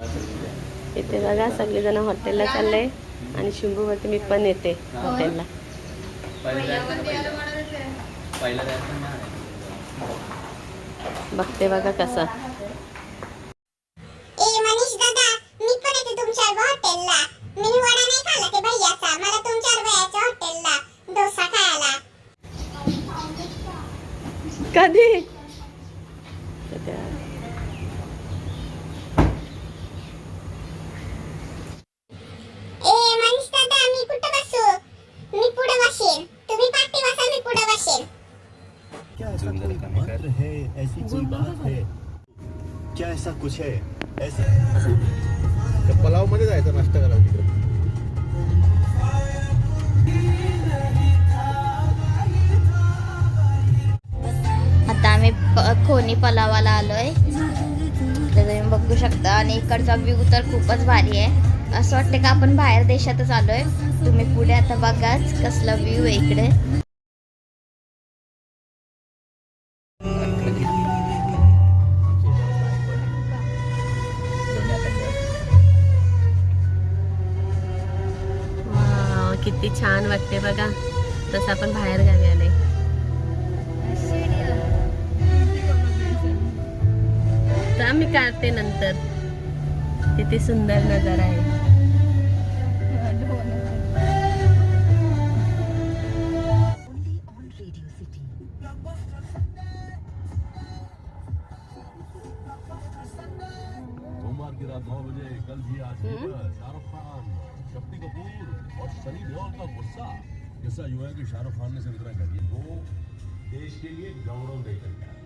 इथे बघा सगळेजण हॉटेलला चाललंय आणि शिंबूवरती मी पण येते हॉटेलला. बघते बघा कसं ए मनीष दादा मी पण येते तुमच्या हॉटेलला मी वडा नाही खाल्ला ते भैयाचा मला तुमच्या भैयाच्या हॉटेलला डोसा खायला कधी ए मनीष दादा मी कुठं बसू मी पुढे बसेन तुम्ही पाठी बसा मी पुढे बसेन क्या ऐसा कोई मंत्र है ऐसी कोई बात है क्या ऐसा कुछ है? ऐसा पलावमध्ये जायचं नाश्ता करायला तिकडे. आता आम्ही खोनी पलावाला आलोय. तर तुम्ही बघू शकता. आणि इकडचा व्ह्यू तर खूपच भारी आहे. असं वाटतं का आपण बाहेर देशातच आलोय. तुम्ही पुढे आता बघाच कसला व्ह्यू आहे इकडे. किती छान वाटते बघा. तसं आपण बाहेर गावी आले तर आम्ही काढते नंतर. किती सुंदर नजारा आहे. कल भी आज शाहरुख खान। शक्ति कपूर और सनी देओल का गुस्सा। जैसा यूँ है कि शाहरुख खान ने सिर्फ़ कर दिया। वो देश के लिए गौरव देकर आए।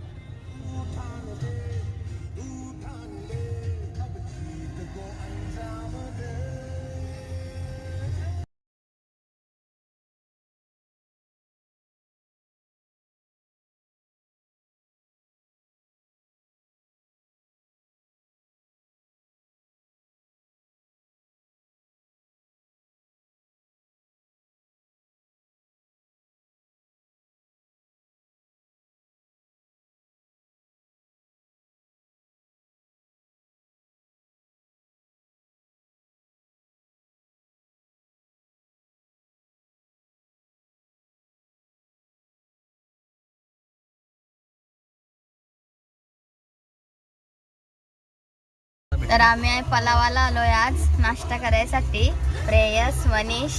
तर आम्ही पलावाला आलोय आज नाश्ता करायसाठी. प्रेयस मनीष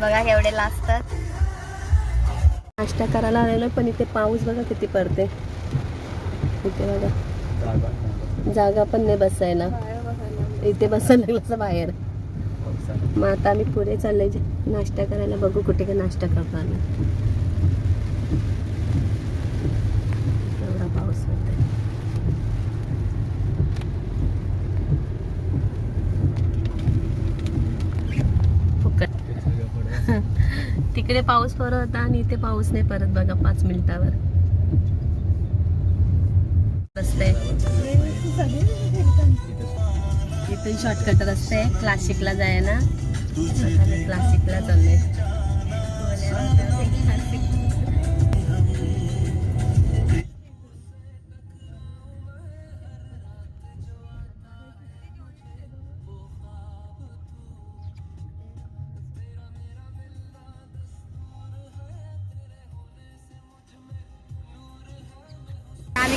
बघा केवढे लागतात नाश्ता करायला आलेलो पण इथे पाऊस बघा किती पडते इथे बघा. जागा पण नाही बसायला. इथे बसायला असं बाहेर. मग आता आम्ही पुढे चाललोय नाश्ता करायला बघू कुठे काय नाश्ता करतो आम्ही एवढा पाऊस होतोय फुकट तिकडे पाऊस परत होता आणि इथे पाऊस नाही परत बघा पाच मिनिटावर. रस्ते इथून शॉर्टकट रस्ते आहे. क्लासिकला जाय ना क्लासिकला चालले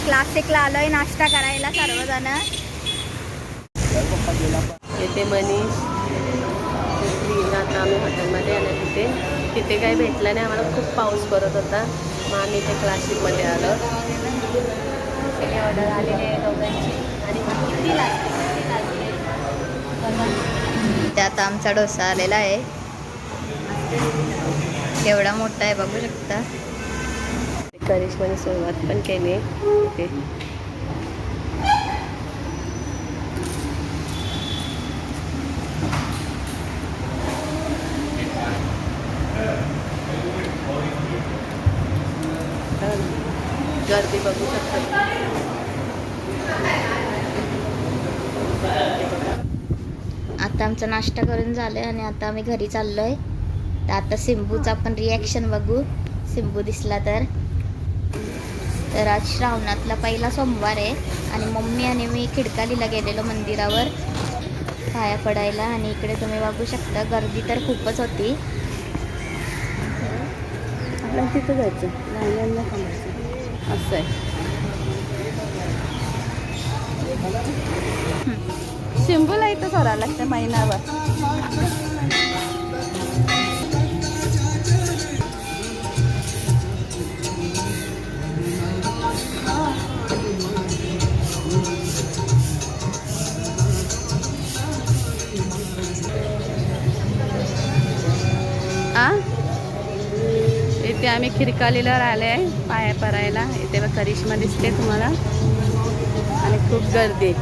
क्लासिकला आलोय नाश्ता करायला सर्वजण. इथे मनीष आता आम्ही हॉटेलमध्ये आलो तिथे. तिथे काही भेटलं नाही आम्हाला खूप पाऊस पडत होता. मग आम्ही इथे क्लासिकमध्ये आलो. ऑर्डर आलेली आहे दोघांची. आणि मग किती लागते किती लागते ते आता आमचा डोसा आलेला आहे. केवढा मोठा आहे बघू शकता. करिश्माने सुरुवात पण केली आहे. गर्दी बघू शकतात आता आमचा नाश्ता करून झालाय आणि आता आम्ही घरी चाललोय. तर आता सिंबूचा आपण रिॲक्शन बघू. सिंबू दिसला तर. तर आज श्रावणातला पहिला सोमवार आहे आणि मम्मी आणि मी खिडकालीला गेलेलो मंदिरावर पाया पडायला आणि इकडे तुम्ही बघू शकता गर्दी तर खूपच होती. आपल्याला तिथं जायचं. लाईनला थांबायचं. असं आहे. शिंबूला इथं सोडा लागतं महिनाभर. चिरकालीला आम्ही आले आहे पाया परायला. इथे करिश्मा दिसते तुम्हाला. आणि खूप गर्दी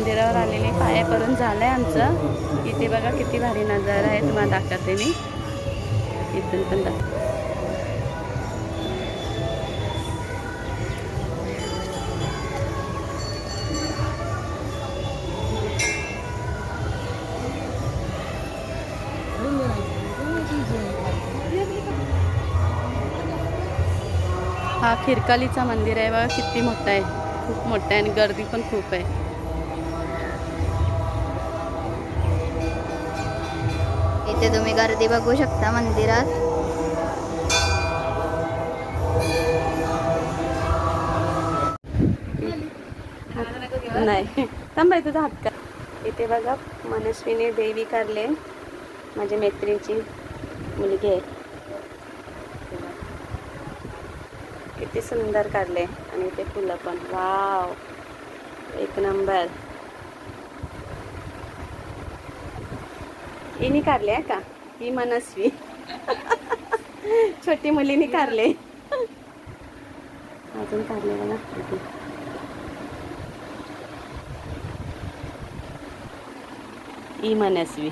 मंदिरावर आलेले पाया करून झालं आहे आमचं. इथे बघा किती भारी नजारा आहे तुम्हाला दाखवते मी. इथून पण दाखव हा खिरकालीचा मंदिर आहे बघा किती मोठा आहे. खूप मोठा आहे आणि गर्दी पण खूप आहे. इथे तुम्ही गर्दी बघू शकता मंदिरात. नाही. थांबाय तुझा हात का इथे बघा मनस्विनी देवी करले. माझ्या मैत्रिणीची मुलगी आहे. किती सुंदर काढले. आणि इथे फुलं पण. वाव. एक नंबर. हिने काढले आहे का? ही मनस्वी. छोटी मुलीने काढले अजून काढले बघा. इथे. ही मनस्वी.